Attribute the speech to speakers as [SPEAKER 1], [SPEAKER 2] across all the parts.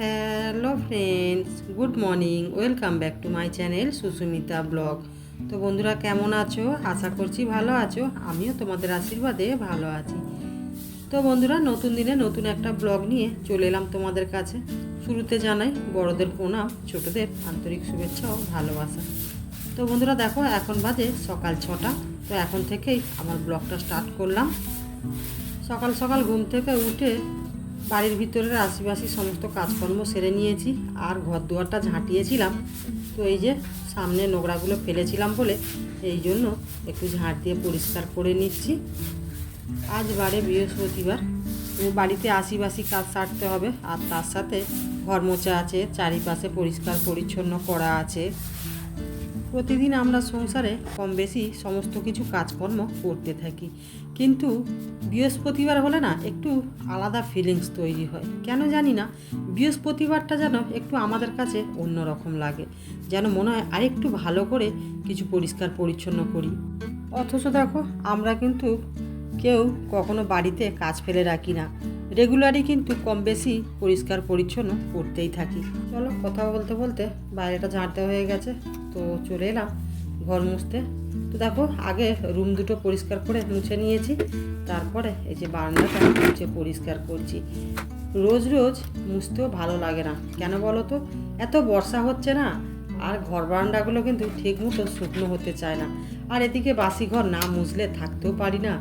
[SPEAKER 1] Hello friends, good morning, welcome back to my channel Susmita vlog. তো বন্ধুরা, কেমন আছো? আশা করছি ভালো আছো, আমিও তোমাদের আশীর্বাদে ভালো আছি। তো বন্ধুরা, নতুন দিনে নতুন একটা ব্লগ নিয়ে চলে এলাম তোমাদের কাছে। শুরুতে জানাই, বড়দের প্রণাম, ছোটদের আন্তরিক শুভেচ্ছা ও ভালোবাসা। তো বন্ধুরা, দেখো, এখন বাজে সকাল ছটা। তো এখন থেকেই আমার ব্লগটা স্টার্ট করলাম। সকাল সকাল ঘুম থেকে উঠে বাড়ির ভিতরের আশেপাশে সমস্ত কাজকর্ম সেরে নিয়েছি, আর ঘর দুয়ারটা ঝাঁটিয়েছিলাম। তো এই যে সামনে নোংরাগুলো ফেলেছিলাম বলে, এই জন্য একটু ঝাঁট দিয়ে পরিষ্কার করে নিচ্ছি। আজ বারে বৃহস্পতিবার বাড়িতে আশিবাসি কাজ সারতে হবে, আর তার সাথে ঘর মোছা আছে, চারিপাশে পরিষ্কার পরিচ্ছন্ন করা আছে। প্রতিদিন আমরা সংসারে কম বেশি সমস্ত কিছু কাজকর্ম করতে থাকি। কিন্তু বৃহস্পতিবার হলে না একটু আলাদা ফিলিংস তৈরি হয়। কেন জানি না, বৃহস্পতিবারটা যেন একটু আমাদের কাছে অন্যরকম লাগে। যেন মনে হয় আরেকটু ভালো করে কিছু পরিষ্কার পরিচ্ছন্ন করি। অথচ দেখো, আমরা কিন্তু কেউ কখনো বাড়িতে কাজ ফেলে রাখি না। রেগুলারই কিন্তু কম বেশি পরিষ্কার পরিচ্ছন্ন করতেই থাকি। চলো কথা বলতে বলতে বাইরেটা ঝাঁটতে হয়ে গেছে, তো চলে এলাম ঘর মুছতে। তো দেখো, আগে রুম দুটো পরিষ্কার করে মুছে নিয়েছি, তারপরে এই যে বারান্দাটা মুছে পরিষ্কার করছি। রোজ রোজ মুছতেও ভালো লাগে না, কেন বলো তো? এত বর্ষা হচ্ছে না, আর ঘর বারান্দাগুলো কিন্তু ঠিক মতো শুকনো হতে চায় না। আর এদিকে বাসি ঘর না মুছলে থাকতেও পারি না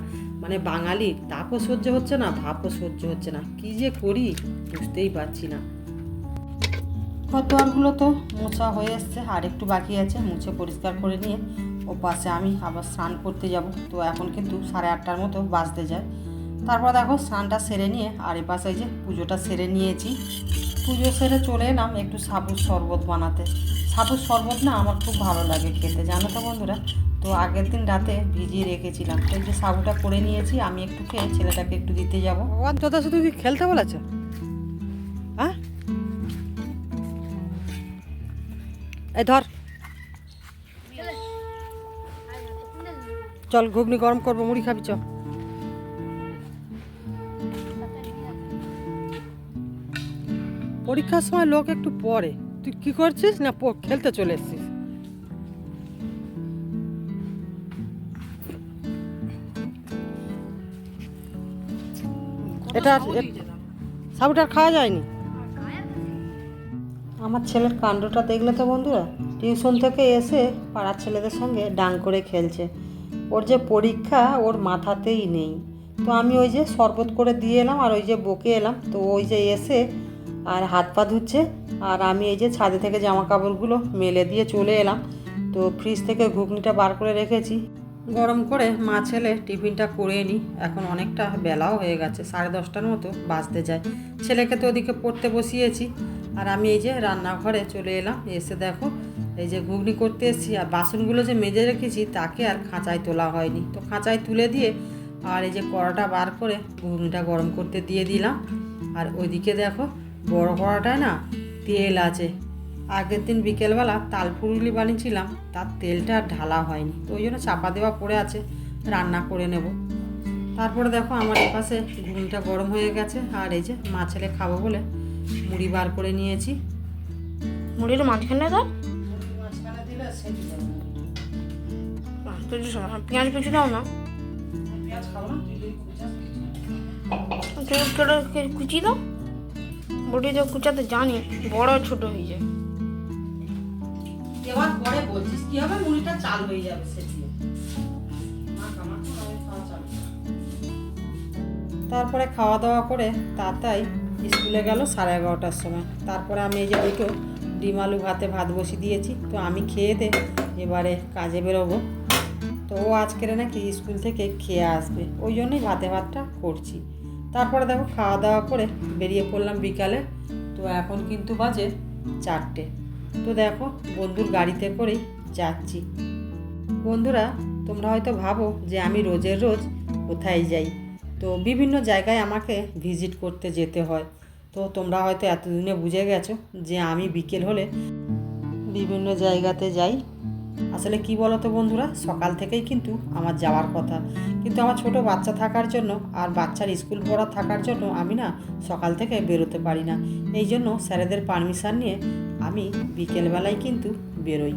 [SPEAKER 1] মানে বাঙালির তাপও সহ্য হচ্ছে না ভাপও সহ্য হচ্ছে না। কি যে করি, বুঝতেই পারছি না। খতোয়ারগুলো তো মোছা হয়ে এসছে, আর একটু বাকি আছে, মুছে পরিষ্কার করে নিয়ে ও পাশে আমি আবার স্নান করতে যাব। তো এখন কিন্তু সাড়ে আটটার মতো বাজতে যায়। তারপর দেখো স্নানটা সেরে নিয়ে আর পাশে যে পুজোটা সেরে নিয়েছি। পুজো সেরে চলে এলাম একটু সাবুর শরবত বানাতে। সাবুর শরবত না আমার খুব ভালো লাগে খেতে, জানো তো বন্ধুরা? তো আগের দিন রাতে ভিজিয়ে রেখেছিলাম। তো যে সাবুটা করে নিয়েছি, আমি একটু খেয়ে ছেলেটাকে একটু দিতে যাব। ভগবান, তোদের শুধু কি খেলতে বলেছে এই ধর। চল, ঘুগনি গরম করব, মুড়ি খাবি, চ। পরীক্ষার সময় লোক একটু পড়ে। তুই কি করছিস না খেলতে চলে এসছিস? এটা সাবুটা খাওয়া যায়নি? আমার ছেলের কাণ্ডটা দেখলে তো বন্ধুরা, টিউশন থেকে এসে পাড়ার ছেলেদের সঙ্গে ডাং করে খেলছে। ওর যে পরীক্ষা ওর মাথাতেই নেই। তো আমি ওই যে শরবত করে দিয়ে এলাম আর ওই যে বকে এলাম। তো ওই যে এসে আর হাত পা ধুচ্ছে আর আমি এই যে ছাদে থেকে জামা কাপড়গুলো মেলে দিয়ে চলে এলাম। তো ফ্রিজ থেকে ঘুগনিটা বার করে রেখেছি। গরম করে মা ছেলে টিফিনটা করে নিই এখন অনেকটা বেলাও হয়ে গেছে, সাড়ে দশটার মতো বাজতে যায়। ছেলেকে তো ওদিকে পড়তে বসিয়েছি আর আমি এই যে রান্নাঘরে চলে এলাম। এসে দেখো, এই যে ঘুগনি করতে এসেছি আর বাসনগুলো যে মেজে রেখেছি তাকে আর খাঁচায় তোলা হয়নি। তো খাঁচায় তুলে দিয়ে আর এই যে কড়াটা বার করে ঘুগনিটা গরম করতে দিয়ে দিলাম। আর ওইদিকে দেখো, বড় কড়াটায় না তেল আছে আগের দিন বিকেলবেলা তালপুরুলি বানিয়েছিলাম তার তেলটা আর ঢালা হয়নি তো ওই জন্য চাপা দেওয়া পড়ে আছে রান্না করে নেব। তারপরে দেখো আমার পাশে ঘুমটা গরম হয়ে গেছে আর এই যে মা ছেলে খাব বলে মুড়ি বার করে নিয়েছি।
[SPEAKER 2] মুড়ির মাঝখানে দাও।
[SPEAKER 1] মাঝখানে দিলে সেটি
[SPEAKER 2] কিছু পেঁয়াজ কুচি দাও না?
[SPEAKER 1] পেঁয়াজ খাব না?
[SPEAKER 2] কুচি দাও। বটি তো কুচাতে জানি বড় ছোট হয়ে যায়।
[SPEAKER 1] এবার পরে বলছিস, কি হবে? মুড়িটা চাল হয়ে যাবে সেটি। তারপরে খাওয়া দাওয়া করে তাতাই স্কুলে গেল সাড়ে এগারোটার সময়। তারপরে আমি এই যে দুটো ডিম আলু ভাতে ভাত বসিয়ে দিয়েছি, তো আমি খেয়ে দে, এবারে কাজে বেরোবো। তো ও আজকের নাকি স্কুল থেকে খেয়ে আসবে, ওই জন্যই ভাতে ভাতটা করছি। তারপরে দেখো খাওয়া দাওয়া করে বেরিয়ে পড়লাম বিকালে, তো এখন কিন্তু বাজে চারটে। তো দেখো, বন্ধুর গাড়িতে করেই যাচ্ছি। বন্ধুরা, তোমরা হয়তো ভাবো যে আমি রোজের রোজ কোথায় যাই। তো বিভিন্ন জায়গায় আমাকে ভিজিট করতে যেতে হয়। তো তোমরা হয়তো এতদিনে বুঝে গেছো যে আমি বিকেল হলে বিভিন্ন জায়গাতে যাই। আসলে কি বলো তো বন্ধুরা, সকাল থেকেই কিন্তু আমার যাওয়ার কথা। কিন্তু আমার ছোট বাচ্চা থাকার জন্য আর বাচ্চার স্কুল পড়া থাকার জন্য আমি না সকাল থেকে বেরোতে পারি না। এই জন্য স্যারেদের পারমিশন নিয়ে আমি বিকেলবেলায় কিন্তু বেরোই।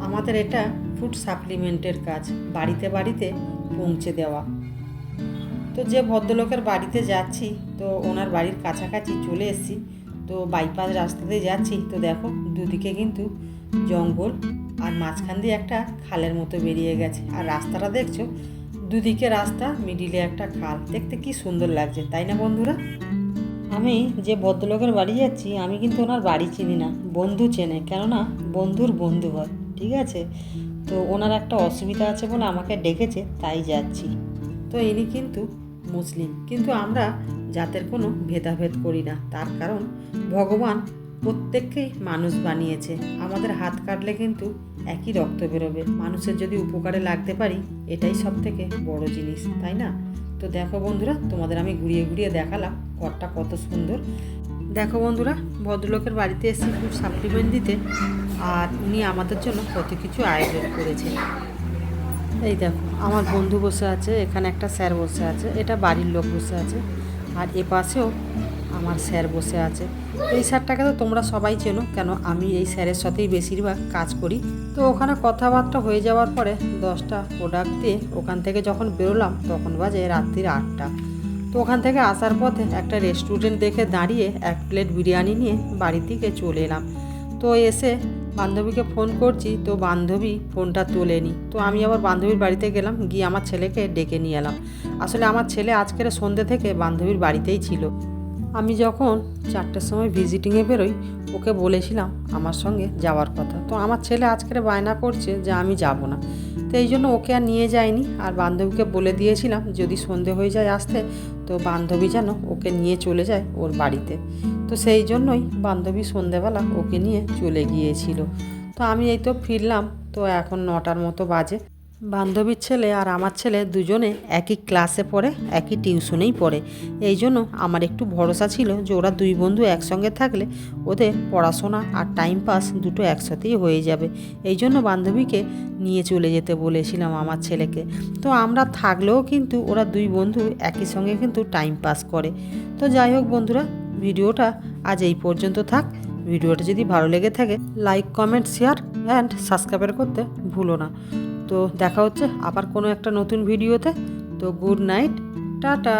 [SPEAKER 1] আমাদের এটা ফুড সাপ্লিমেন্টের কাজ, বাড়িতে বাড়িতে পৌঁছে দেওয়া। তো যে ভদ্রলোকের বাড়িতে যাচ্ছি, তো ওনার বাড়ির কাছাকাছি চলে এসেছি। তো বাইপাস রাস্তাতে যাচ্ছি। তো দেখো, দুদিকে কিন্তু জঙ্গল আর মাঝখান দিয়ে একটা খালের মতো বেরিয়ে গেছে। আর রাস্তাটা দেখছ, দুদিকে রাস্তা মিডিলে একটা খাল। দেখতে কি সুন্দর লাগছে, তাই না বন্ধুরা? আমি যে ভদ্রলোকের বাড়ি যাচ্ছি, আমি কিন্তু ওনার বাড়ি চিনি না, বন্ধু চেনে, কেননা বন্ধুর বন্ধু হয়, ঠিক আছে? তো ওনার একটা অসুবিধা আছে বলে আমাকে ডেকেছে, তাই যাচ্ছি। তো ইনি কিন্তু মুসলিম, কিন্তু আমরা জাতের কোনো ভেদাভেদ করি না, তার কারণ ভগবান প্রত্যেককেই মানুষ বানিয়েছে। আমাদের হাত কাটলে কিন্তু একই রক্ত বেরোবে। মানুষের যদি উপকারে লাগতে পারি, এটাই সব থেকে বড় জিনিস, তাই না? তো দেখো বন্ধুরা, তোমাদের আমি ঘুরিয়ে ঘুরিয়ে দেখালাম ঘরটা কত সুন্দর। দেখো বন্ধুরা, ভদ্রলোকের বাড়িতে এসে খুব সাপ্লিমেন্ট দিতে আর উনি আমাদের জন্য কত কিছু আয়োজন করেছে। এই দেখো, আমার বন্ধু বসে আছে, এখানে একটা স্যার বসে আছে, এটা বাড়ির লোক বসে আছে। আর এ পাশেও আমার স্যার বসে আছে। এই স্যারটাকে তো তোমরা সবাই চেনো, কেন আমি এই স্যারের সাথেই বেশিরভাগ কাজ করি। তো ওখানে কথাবার্তা হয়ে যাওয়ার পরে দশটা প্রোডাক্ট দিয়ে ওখান থেকে যখন বেরোলাম, তখন বাজে রাত্রির আটটা। তো ওখান থেকে আসার পথে একটা রেস্টুরেন্ট দেখে দাঁড়িয়ে এক প্লেট বিরিয়ানি নিয়ে বাড়ির দিকে চলে এলাম। তো এসে বান্ধবীকে ফোন করছি, তো বান্ধবী ফোনটা তোলেনি। তো আমি আবার বান্ধবীর বাড়িতে গেলাম, গিয়ে আমার ছেলেকে ডেকে নিয়ে এলাম। আসলে আমার ছেলে আজকের সন্ধ্যে থেকে বান্ধবীর বাড়িতেই ছিল। আমি যখন চারটের সময় ভিজিটিংয়ে বেরোই, ওকে বলেছিলাম আমার সঙ্গে যাওয়ার কথা। তো আমার ছেলে আজকের বায়না করছে যে আমি যাব না। তো এই জন্য ওকে আর নিয়ে যায়নি। আর বান্ধবীকে বলে দিয়েছিলাম, যদি সন্ধে হয়ে যায় আসতে, তো বান্ধবী যেন ওকে নিয়ে চলে যায় ওর বাড়িতে। তো সেই জন্যই বান্ধবী সন্ধেবেলা ওকে নিয়ে চলে গিয়েছিল। তো আমি এই তো ফিরলাম, তো এখন নটার মতো বাজে। বান্ধবীর ছেলে আর আমার ছেলে দুজনে একই ক্লাসে পড়ে, একই টিউশনেই পড়ে। এই জন্য আমার একটু ভরসা ছিল যে ওরা দুই বন্ধু একসঙ্গে থাকলে ওদের পড়াশোনা আর টাইম পাস দুটো একসাথেই হয়ে যাবে। এই জন্য বান্ধবীকে নিয়ে চলে যেতে বলেছিলাম আমার ছেলেকে। তো আমরা থাকলেও কিন্তু ওরা দুই বন্ধু একই সঙ্গে কিন্তু টাইম পাস করে। তো যাই হোক বন্ধুরা ভিডিওটা আজ এই পর্যন্ত থাক। ভিডিওটা যদি ভালো লেগে থাকে like comment share and subscriber করতে ভুলো না। তো দেখা হচ্ছে আবার কোনো একটা নতুন ভিডিওতে। তো গুড নাইট টাটা।